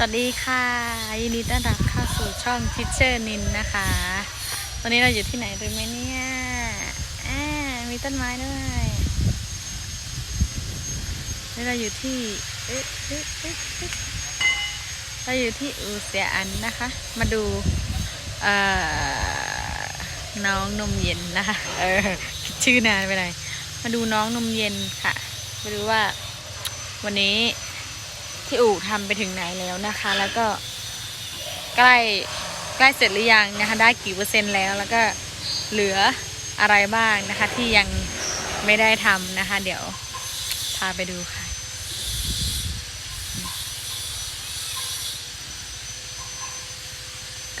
สวัสดีค่ะยินดีต้อนรับเข้าสู่ช่องทิชเชอร์นินนะคะวันนี้เราอยู่ที่ไหนรู้ไหมเนี่ยอ่ามีต้นไม้ด้วยนี่เราอยู่ที่เราอยู่ที่อูเสียอันนะคะ มาดูเอ่อน้องนมเย็นนะคะเออชื่อนานไปไหนอยมาดูน้องนมเย็นค่ะมาดูว่าวันนี้ ที่อู่ทำไปถึงไหนแล้วนะคะ แล้วก็ใกล้ใกล้เสร็จหรือยังนะคะ ได้กี่เปอร์เซ็นต์แล้ว แล้วก็เหลืออะไรบ้างนะคะ ที่ยังไม่ได้ทำนะคะ เดี๋ยวพาไปดูค่ะ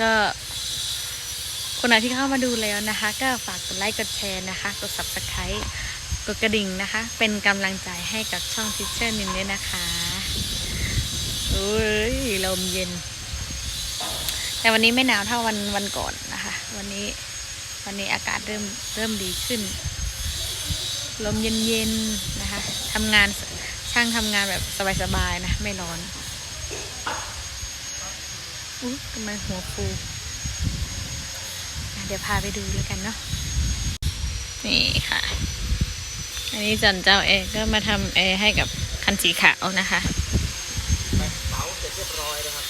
ก็คนไหนที่เข้ามาดูแล้วนะคะ ก็ฝากกดไลค์กดแชร์นะคะ กด subscribe กดกระดิ่งนะคะ เป็นกำลังใจให้กับช่องทิชเชอร์นินด้วยนะคะ อ้ยลมเย็น แต่วันนี้ไม่หนาวเท่าวันวันก่อนนะคะ วันนี้วันนี้อากาศเริ่มเริ่มดีขึ้น ลมเย็นๆนะคะทำงานช่างทำงานแบบสบายๆนะ ไม่ร้อนอุ๊ยทำไมหัวฟูเดี๋ยวพาไปดูแล้วกันเนาะนี่ค่ะ อันนี้จันเจ้าเอก็มาทำแอร์ให้กับคันสีขาวนะคะ เสาเสร็จเรียบร้อยนะครับ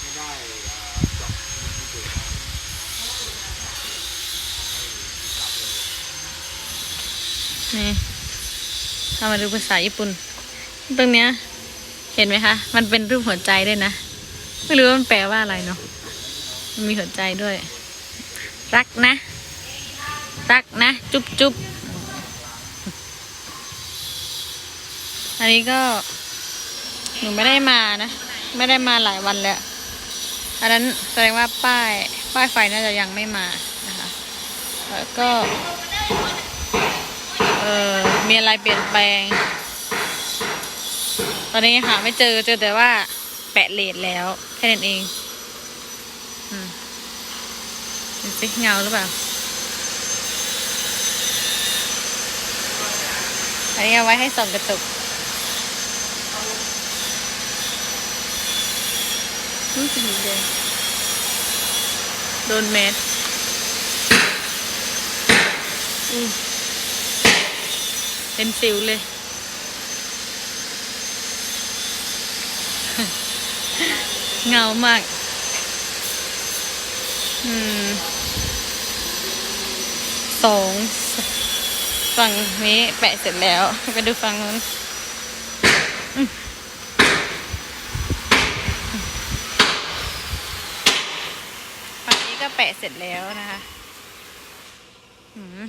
ไม่ได้เอ่อเจาะที่เดิม นี่ถ้ามาดูภาษาญี่ปุ่น ตรงเนี้ย เห็นไหมคะ มันเป็นรูปหัวใจด้วยนะ ไม่รู้ว่ามันแปลว่าอะไรเนาะมันมีหัวใจด้วย รักนะ รักนะ จุ๊บจุ๊บอันนี้ก็ หนูไม่ได้มานะ ไม่ได้มาหลายวันแล้วอันนั้นแสดงว่าป้าย ป้ายไฟน่าจะยังไม่มานะคะ แล้วก็ เออ มีอะไรเปลี่ยนแปลง ตอนนี้หาไม่เจอเจอแต่ว่า แปะเลดแล้ว แค่นั้นเองอืมดูสิเงาหรือเปล่าอันนี้เอาไว้ให้ส่องกระจกรู้สึกแดงโดนแมสอืม เป็นสิวเลย เงามาก อืม สองฝั่งนี้แปะเสร็จแล้ว ไปดูฝั่งนู้นฝั่งนี้ก็แปะเสร็จแล้วนะคะอืม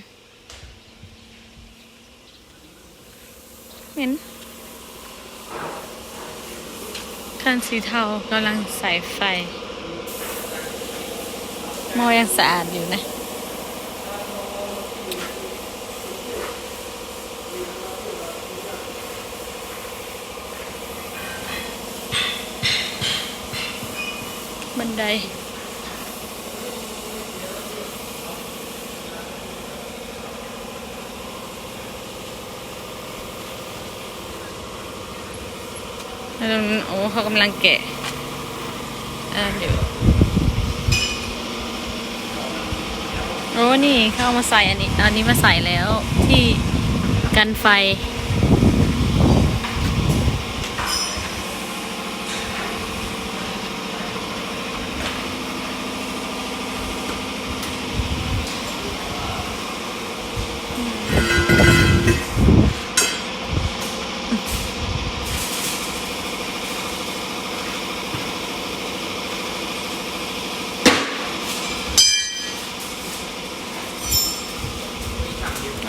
เห็นคันสีเทากำลังใส่ไฟ มอยังสะอาดอยู่นะบันได แล้วตรงนั้น โอ้เขากำลังแกะอ่าเดี๋ยวโอ้นี่เข้าเอามาใส่อันนี้ อันนี้มาใส่แล้วที่กันไฟ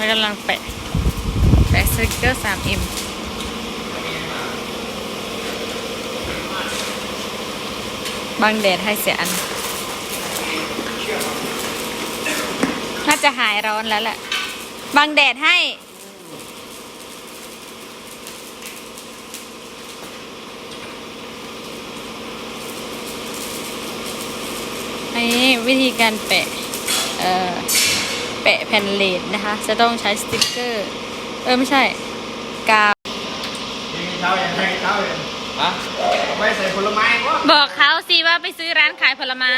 เรากำลังแปะ แปะสติกเกอร์ 3M บังแดดให้เสียอัน น่าจะหายร้อนแล้วแหละ บังแดดให้อันนี้วิธีการแปะ เอ่อ ผ่นเลดนะคะ จะต้องใช้สติกเกอร์ เออไม่ใช่ กาวเช้าอย่างไรเช้าเลยฮะเอาไปใส่ผลไม้ก็บอกเขาสิว่าไปซื้อร้านขายผลไม้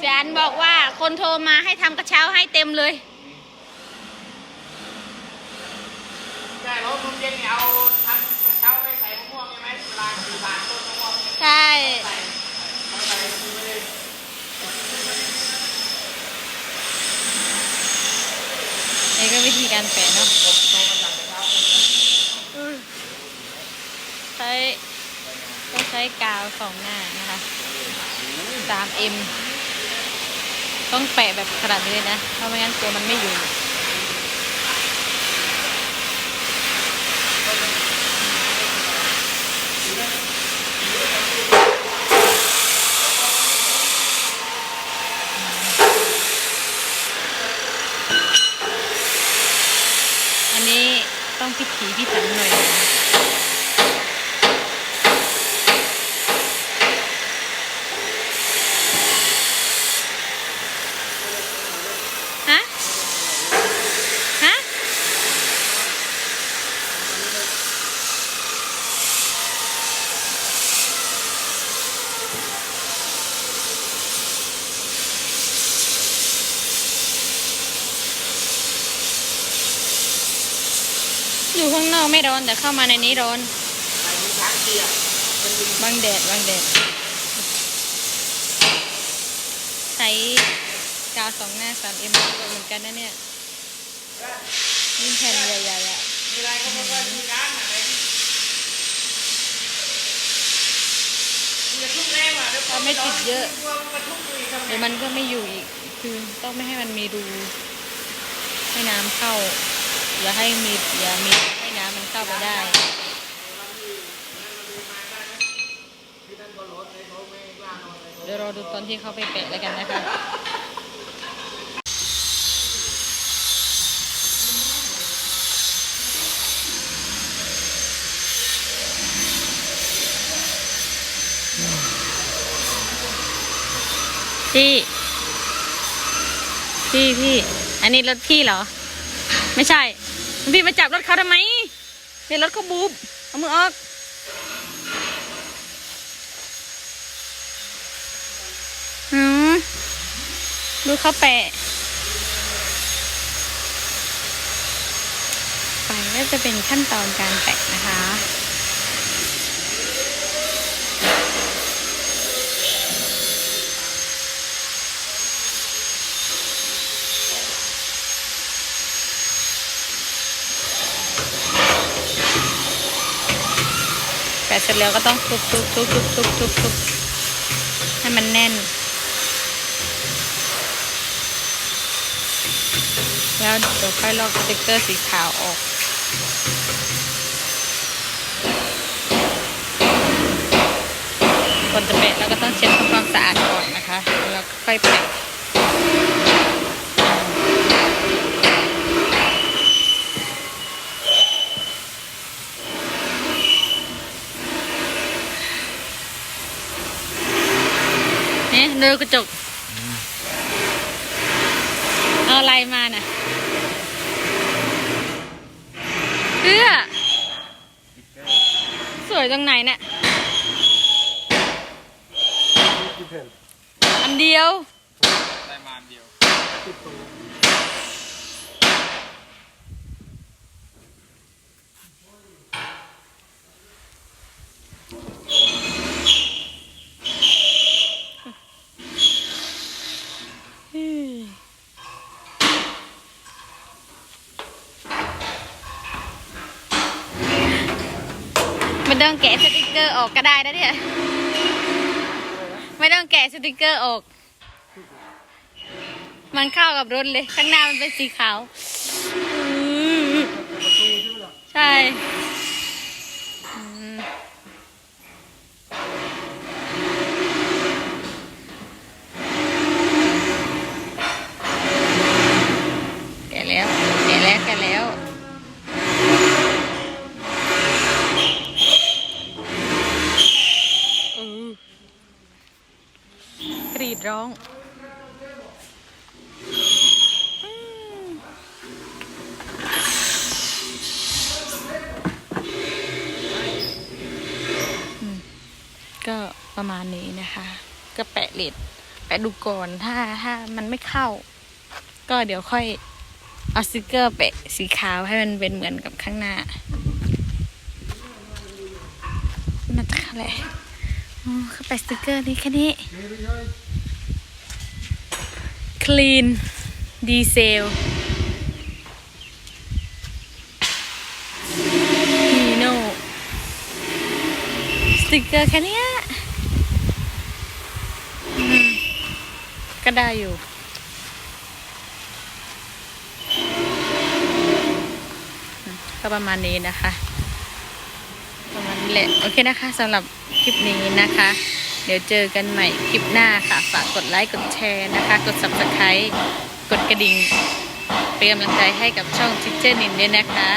แจนบอกว่าคนโทรมาให้ทำกระเช้าให้เต็มเลยใช่รถนุ่มเย็นเนี่ยเอาทำกระเช้าไปใส่มะม่วงใช่ไหมเวลาขี่ผ่านต้นมะม่วงเนี่ย ใช่ ใส่เอาใส่ซื้อไปเลย นี่ก็วิธีการแปเนาะผมโทรมาสั่งกระเช้าเลยนะใช้ต้องใช้กาวสองหน้านะคะ 3M ต้องแปะแบบขนาดนี้เลยนะ เพราะไม่งั้นตัวมันไม่อยู่ อันนี้ต้องพิถีพิถันหน่อยนะฮะ ฮะ อยู่ข้างนอกไม่ร้อนแต่เข้ามาในนี้ร้อน บางแดดบางแดด ใช้กาวสองหน้าสามเอ็มเหมือนกันนะเนี่ยยิ่งแผ่นใหญ่ๆอะเรานอะไรอย่าทุบแรงอะถ้าไม่ติดเยอะกลัวมันทุบตัวอีกทำไงเดี๋ยวมันก็ไม่อยู่อีก คือต้องไม่ให้มันมีรูให้น้ำเข้า อย่าให้มีอย่ามีให้น้ำมันเข้าไปได้ที่นั่นก็รามานอนเลยเดี๋ยวรอดูตอนที่เขาไปแปะแล้วกันนะคะพี่พี่พี่ อันนี้รถพี่เหรอ ไม่ใช่ พี่มาจับรถเขาทำไมเนี่ยรถเขาบูบเอามือออกอืมดูเขาแปะ ไปก็จะเป็นขั้นตอนการแปะนะคะ แปะเส ร็จแล้วก็ต้องทุบทุบทุบทุบทุบทุบทุบให้มันแน่น แล้วเดี๋ยวค่อยลอกสติกเกอร์สีขาวออกก่อนจะแปะเราก็ต้องเช็ดทำความสะอาดก่อนนะคะ แล้วค่อยแปะ เนี่ยดูกระจก เอาอะไรมาน่ะเพื่อสวยตรงไหนเนี่ยที่เพ่นอันเดียว ได้มาอันเดียว ไม่ต้องแกะสติกเกอร์ออกก็ได้นะเนี่ย ไม่ต้องแกะสติกเกอร์ออก มันเข้ากับรถเลย ข้างหน้ามันเป็นสีขาว ใช่ ประมาณนี้นะคะ ก็แปะเลดแปะดูก่อนถ้าถ้ามันไม่เข้า ก็เดี๋ยวค่อยเอาสติกเกอร์แปะสีขาวให้มันเป็นเหมือนกับข้างหน้าน่าจะอะไรเขาแปะสติกเกอร์นี่แค่นี้ clean ดีเซลฮีโน่สติกเกอร์แค่เนี้ยอืม ก็ได้อยู่ ก็ประมาณนี้นะคะ ประมาณนี้แหละ โอเคนะคะสำหรับคลิปนี้นะคะ เดี๋ยวเจอกันใหม่คลิปหน้าค่ะ ฝากกดไลค์ กดแชร์นะคะ กด subscribe กดกระดิ่งเป็นกำลังใจให้กับช่องทิเจอร์นินด้วยนะคะ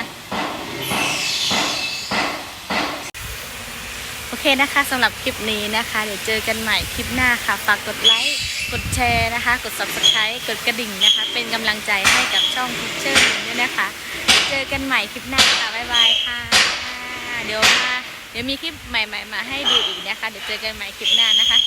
โอเคนะคะสำหรับคลิปนี้นะคะ เดี๋ยวเจอกันใหม่คลิปหน้าค่ะ ฝากกดไลค์ กดแชร์นะคะ กด subscribe กดกระดิ่งนะคะ เป็นกำลังใจให้กับช่องพิเชอร์นินด้วยนะคะ เจอกันใหม่คลิปหน้าค่ะ บ๊ายบายค่ะ เดี๋ยวมา เดี๋ยวมีคลิปใหม่ ๆ มาให้ดูอีกนะคะ เดี๋ยวเจอกันใหม่คลิปหน้านะคะ